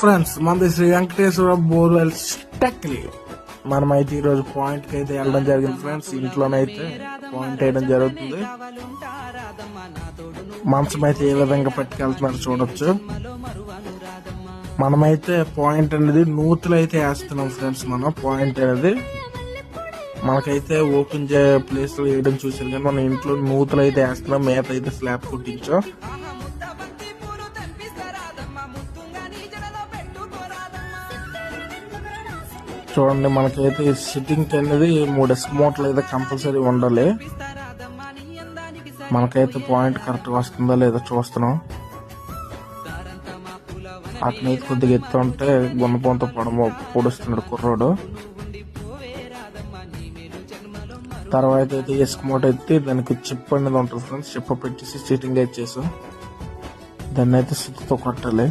Friends మనది Shri Venkateswara borewells టెక్లీ మనమైతే ఈరోజు పాయింట్కి అయితే వెళ్ళడం జరిగింది ఫ్రెండ్స్. ఇంట్లోనైతే పాయింట్ వేయడం జరుగుతుంది. మంచం అయితే ఏ విధంగా పట్టుకెళ్తున్నారు చూడొచ్చు. మనమైతే పాయింట్ అనేది నూతులు అయితే వేస్తున్నాం ఫ్రెండ్స్ మనం. పాయింట్ అనేది మనకైతే ఓపెన్ చే ప్లేస్ వేయడం చూసారు కానీ మన ఇంట్లో నూతులు అయితే వేస్తున్నాం. మేత అయితే స్లాబ్ కుట్టించాం. చూడండి మనకైతే సిట్టింగ్ అనేది మూడు ఎస్మోట్లు అయితే కంపల్సరీ ఉండాలి. మనకైతే పాయింట్ కరెక్ట్ వస్తుందా లేదా చూస్తున్నాం. అతనైతే కొద్దిగా ఎత్తు ఉంటే పడమ పొడమ పొడుస్తున్నాడు కుర్రోడు. తర్వాత అయితే ఇసుక ఎత్తి దానికి చిప్ అనేది ఉంటుంది ఫ్రెండ్స్ చిప్ప పెట్టేసి సిట్టింగ్ అయితే చేసాం. దాన్ని అయితే సిట్తో కొట్టాలి.